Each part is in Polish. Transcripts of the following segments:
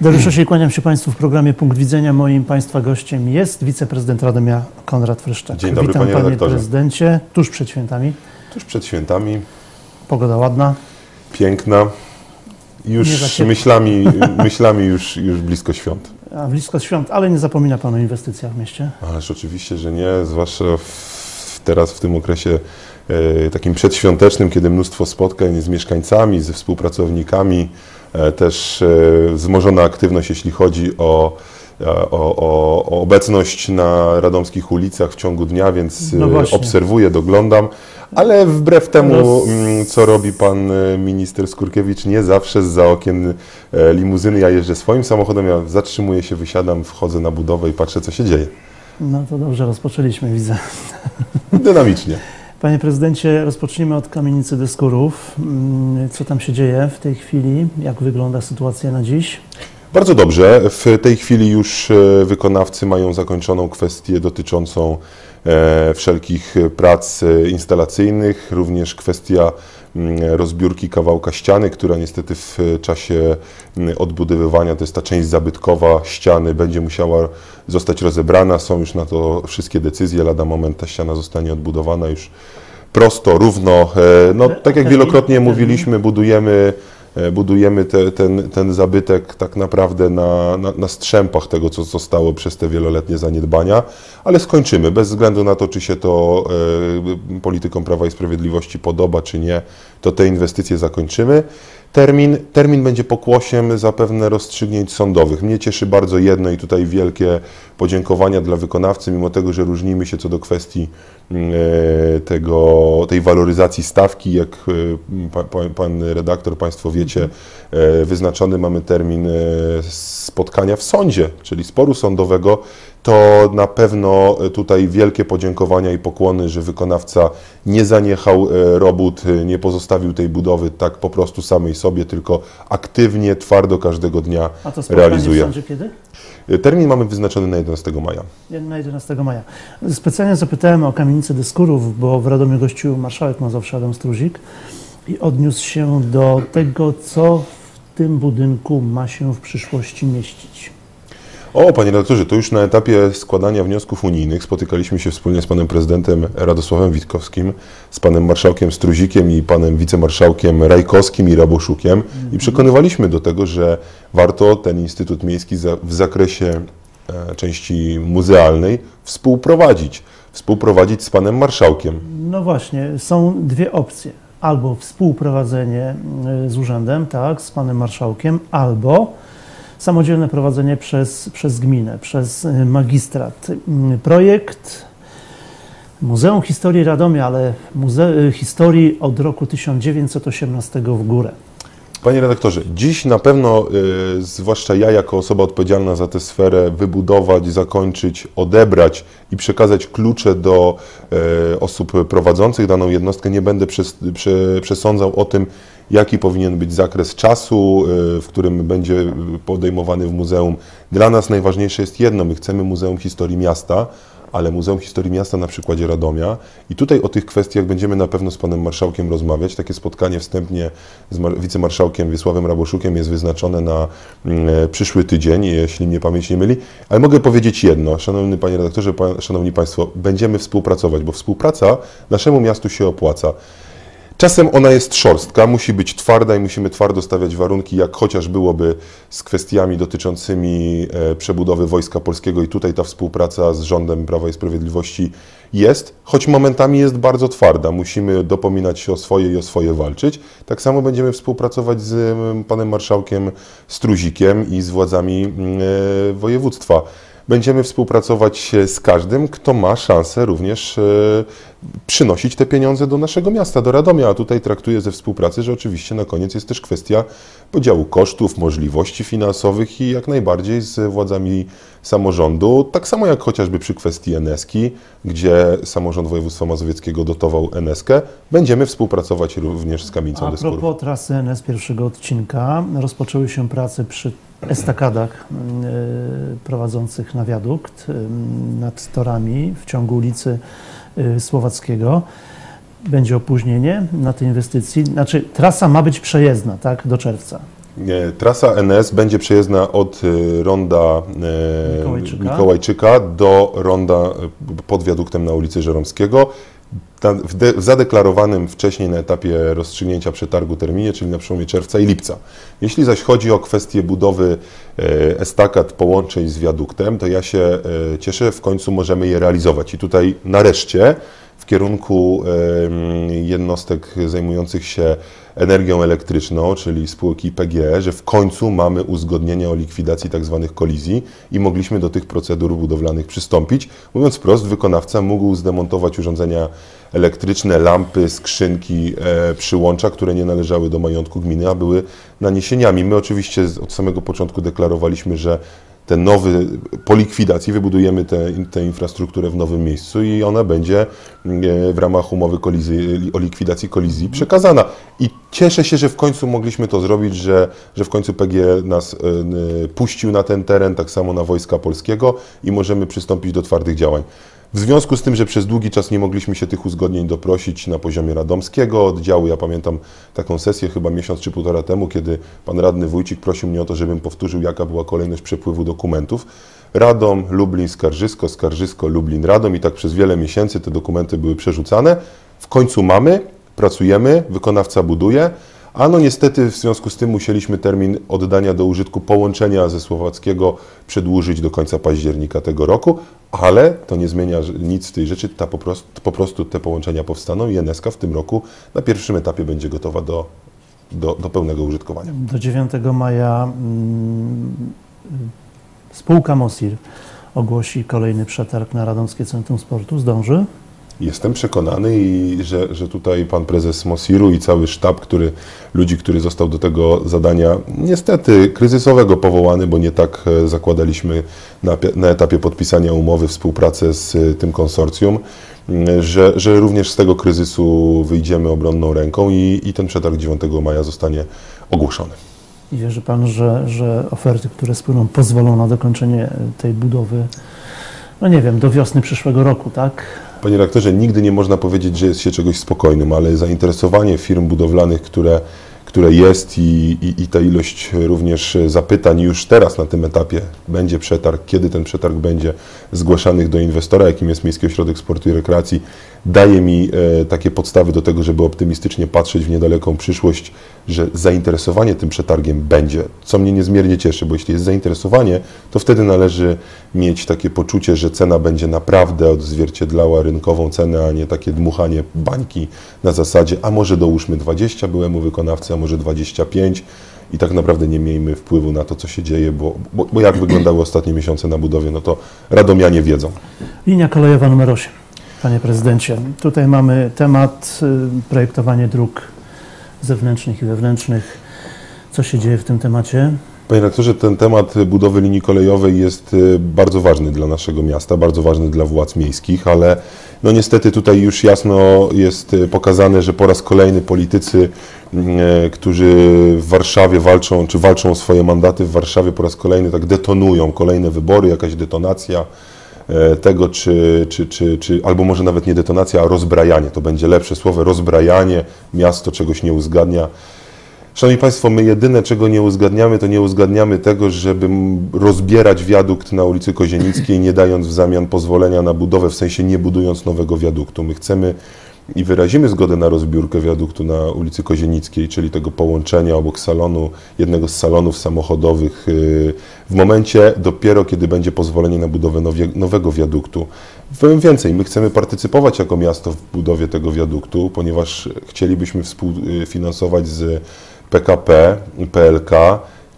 Dariusz Osiej, kłaniam się Państwu w programie Punkt Widzenia. Moim Państwa gościem jest wiceprezydent Radomia Konrad Fryszczak. Dzień dobry, Witam panie Panie prezydencie, tuż przed świętami. Tuż przed świętami, Pogoda ładna. piękna. Już myślami, myślami już, już blisko świąt. A blisko świąt, ale nie zapomina Pan o inwestycjach w mieście. Ależ oczywiście, że nie, zwłaszcza w, teraz w tym okresie takim przedświątecznym, kiedy mnóstwo spotkań z mieszkańcami, ze współpracownikami, e, też e, wzmożona aktywność, jeśli chodzi o, e, o, o, o obecność na radomskich ulicach w ciągu dnia, więc No e, obserwuję, doglądam. Ale wbrew temu, Roz- mm, co robi pan e, minister Skurkiewicz, nie zawsze za okien e, limuzyny ja jeżdżę swoim samochodem, ja zatrzymuję się, wysiadam, wchodzę na budowę i patrzę, co się dzieje. No to dobrze, rozpoczęliśmy, widzę. Dynamicznie. Panie prezydencie, rozpocznijmy od kamienicy Dyskurów. Mm, Co tam się dzieje w tej chwili? Jak wygląda sytuacja na dziś? Bardzo dobrze. W tej chwili już e, wykonawcy mają zakończoną kwestię dotyczącą e, wszelkich prac e, instalacyjnych, również kwestia rozbiórki kawałka ściany, która niestety w czasie mm, odbudowywania, to jest ta część zabytkowa ściany, będzie musiała zostać rozebrana. Są już na to wszystkie decyzje. Lada moment ta ściana zostanie odbudowana już prosto, równo. E, No, tak jak wielokrotnie mówiliśmy, budujemy, e, budujemy te, ten, ten zabytek tak naprawdę na, na, na strzępach tego, co zostało przez te wieloletnie zaniedbania, ale skończymy. Bez względu na to, czy się to e, politykom Prawa i Sprawiedliwości podoba, czy nie, to te inwestycje zakończymy. Termin, termin będzie pokłosiem zapewne rozstrzygnięć sądowych. Mnie cieszy bardzo jedno i tutaj wielkie podziękowania dla wykonawcy, mimo tego, że różnimy się co do kwestii mm, e, tego, tej waloryzacji stawki, jak e, pa, pa, pan redaktor, Państwo wiecie, e, wyznaczony mamy termin spotkania w sądzie, czyli sporu sądowego, to na pewno tutaj wielkie podziękowania i pokłony, że wykonawca nie zaniechał e, robót, e, nie pozostawił tej budowy tak po prostu samej sobie, tylko aktywnie, twardo każdego dnia A to realizuje. w sądzie kiedy? E, Termin mamy wyznaczony na 11 maja. Na 11 maja. Specjalnie zapytałem o kamienicę Dyskurów, bo w Radomiu gościł marszałek Mazowsza Adam Struzik i odniósł się do tego, co w tym budynku ma się w przyszłości mieścić. O, panie redaktorze, to już na etapie składania wniosków unijnych spotykaliśmy się wspólnie z panem prezydentem Radosławem Witkowskim, z panem marszałkiem Struzikiem i panem wicemarszałkiem Rajkowskim i Raboszukiem i przekonywaliśmy do tego, że warto ten Instytut Miejski w zakresie e, części muzealnej współprowadzić. Współprowadzić z panem marszałkiem. No właśnie, są dwie opcje. Albo współprowadzenie y, z urzędem, tak, z panem marszałkiem, albo samodzielne prowadzenie przez, przez gminę, przez y, magistrat. Y, Projekt Muzeum Historii Radomia, ale muze- y, historii od roku 1918 w górę. Panie redaktorze, dziś na pewno, y, zwłaszcza ja jako osoba odpowiedzialna za tę sferę, wybudować, zakończyć, odebrać i przekazać klucze do y, osób prowadzących daną jednostkę, nie będę przes, prze, przesądzał o tym, jaki powinien być zakres czasu, y, w którym będzie podejmowany w muzeum. Dla nas najważniejsze jest jedno, my chcemy Muzeum Historii Miasta, ale Muzeum Historii Miasta na przykładzie Radomia. I tutaj o tych kwestiach będziemy na pewno z panem marszałkiem rozmawiać. Takie spotkanie wstępnie z mar- wicemarszałkiem Wiesławem Raboszukiem jest wyznaczone na mm, e, przyszły tydzień, jeśli mnie pamięć nie myli. Ale mogę powiedzieć jedno, szanowny panie redaktorze, pa, szanowni państwo, będziemy współpracować, bo współpraca naszemu miastu się opłaca. Czasem ona jest szorstka, musi być twarda i musimy twardo stawiać warunki, jak chociaż byłoby z kwestiami dotyczącymi e, przebudowy Wojska Polskiego i tutaj ta współpraca z rządem Prawa i Sprawiedliwości jest, choć momentami jest bardzo twarda. Musimy dopominać się o swoje i o swoje walczyć. Tak samo będziemy współpracować z mm, panem marszałkiem Struzikiem i z władzami mm, e, województwa. Będziemy współpracować z każdym, kto ma szansę również e, przynosić te pieniądze do naszego miasta, do Radomia. A tutaj traktuję ze współpracy, że oczywiście na koniec jest też kwestia podziału kosztów, możliwości finansowych i jak najbardziej z władzami samorządu. Tak samo jak chociażby przy kwestii NSK-i, gdzie samorząd województwa mazowieckiego dotował NSK, będziemy współpracować również z Kamienicą A Dyskurów. propos trasy NS pierwszego odcinka, rozpoczęły się prace przy estakadach y, prowadzących na wiadukt y, nad torami w ciągu ulicy y, Słowackiego. Będzie opóźnienie na tej inwestycji. Znaczy, trasa ma być przejezdna, tak, do czerwca. Trasa NS będzie przejezdna od ronda Mikołajczyka. Mikołajczyka do ronda pod wiaduktem na ulicy Żeromskiego. W zadeklarowanym wcześniej na etapie rozstrzygnięcia przetargu terminie, czyli na przełomie czerwca i lipca. Jeśli zaś chodzi o kwestię budowy e, estakad połączeń z wiaduktem, to ja się e, cieszę, w końcu możemy je realizować. I tutaj nareszcie w kierunku jednostek zajmujących się energią elektryczną, czyli spółki PGE, że w końcu mamy uzgodnienia o likwidacji tzw. kolizji i mogliśmy do tych procedur budowlanych przystąpić. Mówiąc wprost, wykonawca mógł zdemontować urządzenia elektryczne, lampy, skrzynki, e, przyłącza, które nie należały do majątku gminy, a były naniesieniami. My oczywiście od samego początku deklarowaliśmy, że ten nowy, po likwidacji wybudujemy tę infrastrukturę w nowym miejscu i ona będzie e, w ramach umowy kolizji, o likwidacji kolizji przekazana. I cieszę się, że w końcu mogliśmy to zrobić, że, że w końcu PG nas e, puścił na ten teren, tak samo na Wojska Polskiego i możemy przystąpić do twardych działań. W związku z tym, że przez długi czas nie mogliśmy się tych uzgodnień doprosić na poziomie radomskiego oddziału, ja pamiętam taką sesję chyba miesiąc czy półtora temu, kiedy pan radny Wójcik prosił mnie o to, żebym powtórzył, jaka była kolejność przepływu dokumentów. Radom, Lublin, Skarżysko, Skarżysko, Lublin, Radom i tak przez wiele miesięcy te dokumenty były przerzucane. W końcu mamy, pracujemy, wykonawca buduje, a no niestety w związku z tym musieliśmy termin oddania do użytku połączenia ze Słowackiego przedłużyć do końca października tego roku, ale to nie zmienia nic w tej rzeczy, ta po, prostu, po prostu te połączenia powstaną i NSK w tym roku na pierwszym etapie będzie gotowa do, do, do pełnego użytkowania. Do 9 maja mm, spółka Mosir ogłosi kolejny przetarg na Radomskie Centrum Sportu. Zdąży? Jestem przekonany, i że, że tutaj pan prezes Mosiru i cały sztab, który, ludzi, który został do tego zadania niestety kryzysowego powołany, bo nie tak e, zakładaliśmy na, na etapie podpisania umowy współpracę z e, tym konsorcjum, m, że, że również z tego kryzysu wyjdziemy obronną ręką i, i ten przetarg 9 maja zostanie ogłoszony. Wierzy Pan, że, że oferty, które spłyną, pozwolą na dokończenie tej budowy, no nie wiem, do wiosny przyszłego roku, tak? Panie rektorze, nigdy nie można powiedzieć, że jest się czegoś spokojnym, ale zainteresowanie firm budowlanych, które, które jest i, i, i ta ilość również zapytań już teraz na tym etapie będzie przetarg, kiedy ten przetarg będzie zgłaszanych do inwestora, jakim jest Miejski Ośrodek Sportu i Rekreacji, daje mi e, takie podstawy do tego, żeby optymistycznie patrzeć w niedaleką przyszłość, że zainteresowanie tym przetargiem będzie, co mnie niezmiernie cieszy, bo jeśli jest zainteresowanie, to wtedy należy mieć takie poczucie, że cena będzie naprawdę odzwierciedlała rynkową cenę, a nie takie dmuchanie bańki na zasadzie, a może dołóżmy 20 byłemu wykonawcy, a może 25 i tak naprawdę nie miejmy wpływu na to, co się dzieje, bo, bo, bo jak wyglądały ostatnie miesiące na budowie, no to radomianie wiedzą. Linia kolejowa numer 8. Panie prezydencie, tutaj mamy temat y, projektowanie dróg zewnętrznych i wewnętrznych. Co się dzieje w tym temacie? Panie rektorze, ten temat budowy linii kolejowej jest y, bardzo ważny dla naszego miasta, bardzo ważny dla władz miejskich, ale no niestety tutaj już jasno jest y, pokazane, że po raz kolejny politycy, y, którzy w Warszawie walczą, czy walczą o swoje mandaty w Warszawie, po raz kolejny tak detonują kolejne wybory, jakaś detonacja e, tego, czy, czy, czy, czy, albo może nawet nie detonacja, a rozbrajanie, to będzie lepsze słowo, rozbrajanie, miasto czegoś nie uzgadnia. Szanowni Państwo, my jedyne, czego nie uzgadniamy, to nie uzgadniamy tego, żeby rozbierać wiadukt na ulicy Kozienickiej, nie dając w zamian pozwolenia na budowę, w sensie nie budując nowego wiaduktu. My chcemy i wyrazimy zgodę na rozbiórkę wiaduktu na ulicy Kozienickiej, czyli tego połączenia obok salonu, jednego z salonów samochodowych, yy, w momencie dopiero, kiedy będzie pozwolenie na budowę nowie, nowego wiaduktu. Powiem więcej, my chcemy partycypować jako miasto w budowie tego wiaduktu, ponieważ chcielibyśmy współfinansować z PKP, PLK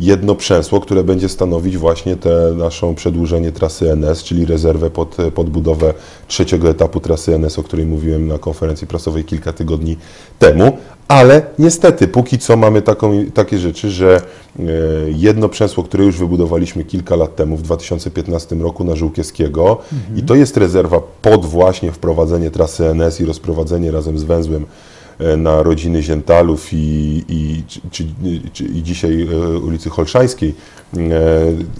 jedno przęsło, które będzie stanowić właśnie te naszą przedłużenie trasy NS, czyli rezerwę pod, pod budowę trzeciego etapu trasy NS, o której mówiłem na konferencji prasowej kilka tygodni temu. Ale niestety, póki co mamy taką, takie rzeczy, że e, jedno przęsło, które już wybudowaliśmy kilka lat temu, w 2015 roku na Żółkiewskiego i to jest rezerwa pod właśnie wprowadzenie trasy NS i rozprowadzenie razem z węzłem na rodziny Ziętalów i, i, czy, czy, i dzisiaj e, ulicy Holszańskiej e,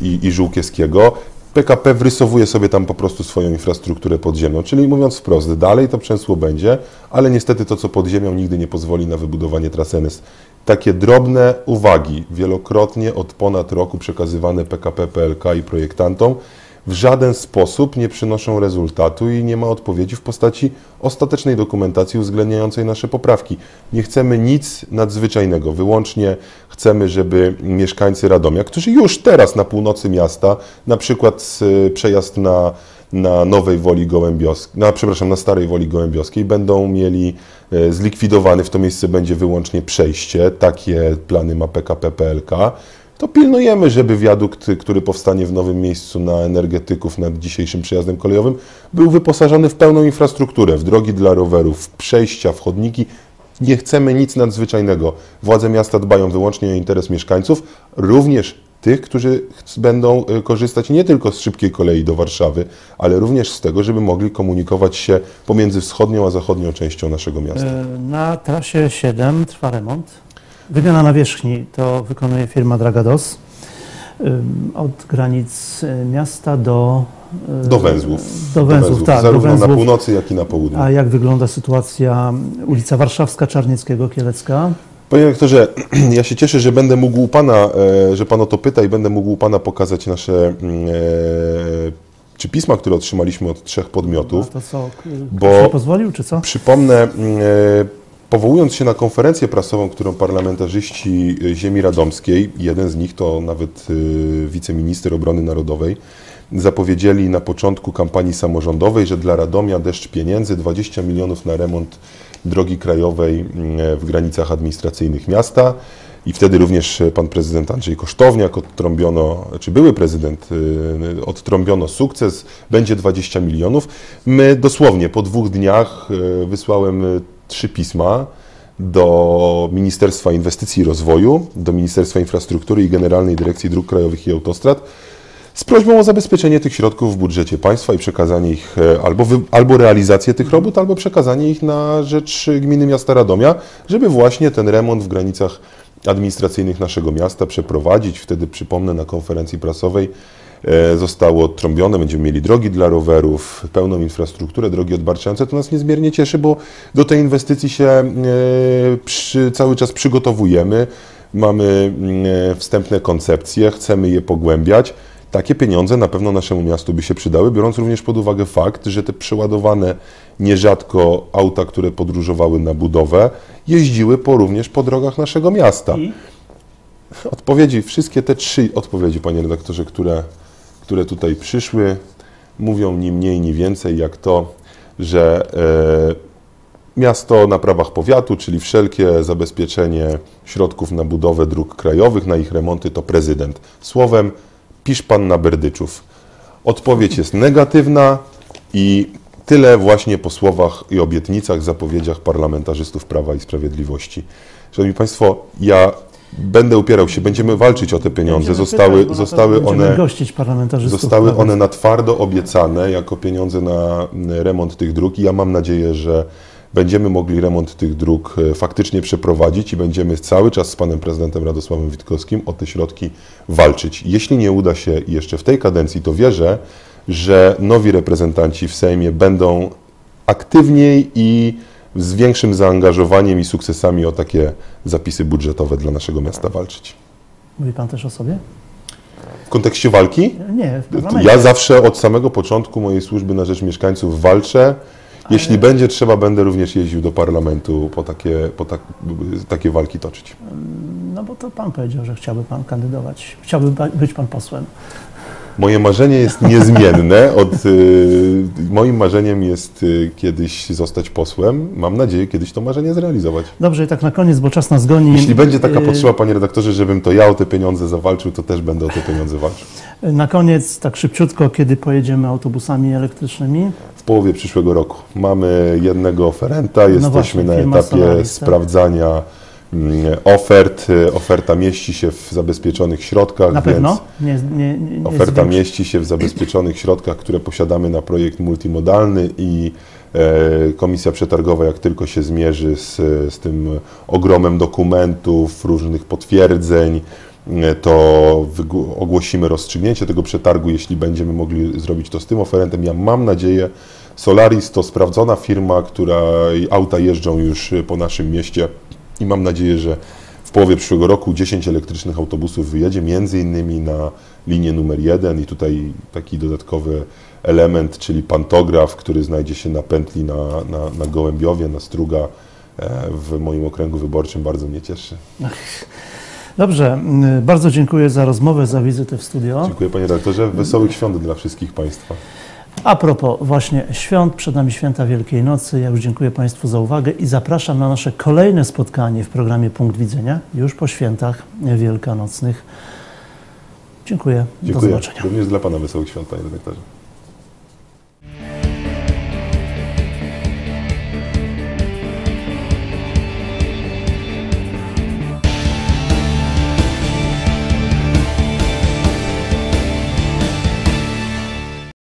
i, i Żółkiewskiego, PKP wrysowuje sobie tam po prostu swoją infrastrukturę podziemną. Czyli mówiąc wprost, dalej to przęsło będzie, ale niestety to, co pod ziemią, nigdy nie pozwoli na wybudowanie trasy NS. takie drobne uwagi, wielokrotnie od ponad roku przekazywane PKP PLK i projektantom, w żaden sposób nie przynoszą rezultatu i nie ma odpowiedzi w postaci ostatecznej dokumentacji uwzględniającej nasze poprawki. Nie chcemy nic nadzwyczajnego, wyłącznie chcemy, żeby mieszkańcy Radomia, którzy już teraz na północy miasta, na przykład y, przejazd na, na Nowej Woli Gołębiowskiej, na, przepraszam, na Starej Woli Gołębiowskiej, będą mieli y, zlikwidowany, w to miejsce będzie wyłącznie przejście, takie plany ma PKP PLK, to pilnujemy, żeby wiadukt, który powstanie w nowym miejscu na energetyków nad dzisiejszym przejazdem kolejowym, był wyposażony w pełną infrastrukturę, w drogi dla rowerów, w przejścia, w chodniki. Nie chcemy nic nadzwyczajnego. Władze miasta dbają wyłącznie o interes mieszkańców, również tych, którzy będą y, korzystać nie tylko z szybkiej kolei do Warszawy, ale również z tego, żeby mogli komunikować się pomiędzy wschodnią a zachodnią częścią naszego miasta. E, Na trasie 7 trwa remont. Wymiana nawierzchni to wykonuje firma Dragados. Od granic e, miasta do... e, Do węzłów. Do węzłów, tak. Do Zarówno na węzłów. północy, jak i na południu. A jak wygląda sytuacja ulica Warszawska, Czarnieckiego, Kielecka? Panie rektorze, ja się cieszę, że będę mógł u Pana, e, że Pan o to pyta i będę mógł u Pana pokazać nasze mm, e, czy pisma, które otrzymaliśmy od trzech A podmiotów. to co, Bo- pozwolił, czy co? Przypomnę, mm, e, powołując się na konferencję prasową, którą parlamentarzyści e, ziemi radomskiej, jeden z nich to nawet e, wiceminister obrony narodowej, zapowiedzieli na początku kampanii samorządowej, że dla Radomia deszcz pieniędzy, 20 milionów na remont drogi krajowej mm, w granicach administracyjnych miasta. I wtedy również pan prezydent Andrzej Kosztowniak odtrąbiono, czy były prezydent, y, odtrąbiono sukces, będzie 20 milionów. My dosłownie po dwóch dniach y, wysłałem y, trzy pisma do Ministerstwa Inwestycji i Rozwoju, do Ministerstwa Infrastruktury i Generalnej Dyrekcji Dróg Krajowych i Autostrad z prośbą o zabezpieczenie tych środków w budżecie państwa i przekazanie ich e, albo, albo realizację tych robót, albo przekazanie ich na rzecz gminy miasta Radomia, żeby właśnie ten remont w granicach administracyjnych naszego miasta przeprowadzić. Wtedy przypomnę na konferencji prasowej zostało odtrąbione, będziemy mieli drogi dla rowerów, pełną infrastrukturę, drogi odbarczające. To nas niezmiernie cieszy, bo do tej inwestycji się e, przy, cały czas przygotowujemy. Mamy mm, wstępne koncepcje, chcemy je pogłębiać. Takie pieniądze na pewno naszemu miastu by się przydały, biorąc również pod uwagę fakt, że te przeładowane nierzadko auta, które podróżowały na budowę, jeździły po, również po drogach naszego miasta. Odpowiedzi, wszystkie te trzy odpowiedzi, panie redaktorze, które, które tutaj przyszły, mówią ni mniej, ni więcej jak to, że e, miasto na prawach powiatu, czyli wszelkie zabezpieczenie środków na budowę dróg krajowych, na ich remonty to prezydent. Słowem, pisz pan na Berdyczów. Odpowiedź jest negatywna i tyle właśnie po słowach i obietnicach, zapowiedziach parlamentarzystów Prawa i Sprawiedliwości. Szanowni Państwo, ja będę upierał się, będziemy walczyć o te pieniądze. będziemy Zostały, pytać, zostały one. Zostały one na twardo obiecane jako pieniądze na mm, remont tych dróg i ja mam nadzieję, że będziemy mogli remont tych dróg e, faktycznie przeprowadzić i będziemy cały czas z panem prezydentem Radosławem Witkowskim o te środki walczyć. Jeśli nie uda się jeszcze w tej kadencji, to wierzę, że nowi reprezentanci w Sejmie będą aktywniej i z większym zaangażowaniem i sukcesami o takie zapisy budżetowe dla naszego miasta walczyć. Mówi pan też o sobie? W kontekście walki? Nie, w. Ja zawsze od samego początku mojej służby na rzecz mieszkańców walczę. Jeśli będzie trzeba, będę również jeździł do parlamentu po takie, po tak, takie walki toczyć. No bo to pan powiedział, że chciałby pan kandydować. Chciałby być pan posłem. Moje marzenie jest niezmienne. Od, y, moim marzeniem jest y, kiedyś zostać posłem. Mam nadzieję kiedyś to marzenie zrealizować. Dobrze, i tak na koniec, bo czas nas goni. Jeśli będzie taka Y, potrzeba, panie redaktorze, żebym to ja o te pieniądze zawalczył, to też będę o te pieniądze walczył. Na koniec, tak szybciutko, kiedy pojedziemy autobusami elektrycznymi? W połowie przyszłego roku. Mamy jednego oferenta, jesteśmy No właśnie, na etapie Solaris, tak? sprawdzania ofert. Y, Oferta mieści się w zabezpieczonych środkach, Na pewno? Nie, nie, nie, oferta mieści się w zabezpieczonych środkach, które posiadamy na projekt multimodalny i e, komisja przetargowa, jak tylko się zmierzy z, z tym ogromem dokumentów, różnych potwierdzeń, e, to ogłosimy rozstrzygnięcie tego przetargu, jeśli będziemy mogli zrobić to z tym oferentem. Ja mam nadzieję, Solaris to sprawdzona firma, która auta jeżdżą już po naszym mieście i mam nadzieję, że w połowie przyszłego roku 10 elektrycznych autobusów wyjedzie, między innymi na linię numer 1 i tutaj taki dodatkowy element, czyli pantograf, który znajdzie się na pętli na, na, na Gołębiowie, na Struga e, w moim okręgu wyborczym bardzo mnie cieszy. Dobrze, bardzo dziękuję za rozmowę, za wizytę w studio. Dziękuję panie redaktorze, wesołych świąt dla wszystkich państwa. A propos właśnie świąt, przed nami święta Wielkiej Nocy. Ja już dziękuję Państwu za uwagę i zapraszam na nasze kolejne spotkanie w programie Punkt Widzenia już po świętach wielkanocnych. Dziękuję. Do Dziękuję. zobaczenia. Również dla pana wesołych świąt panie redaktorze.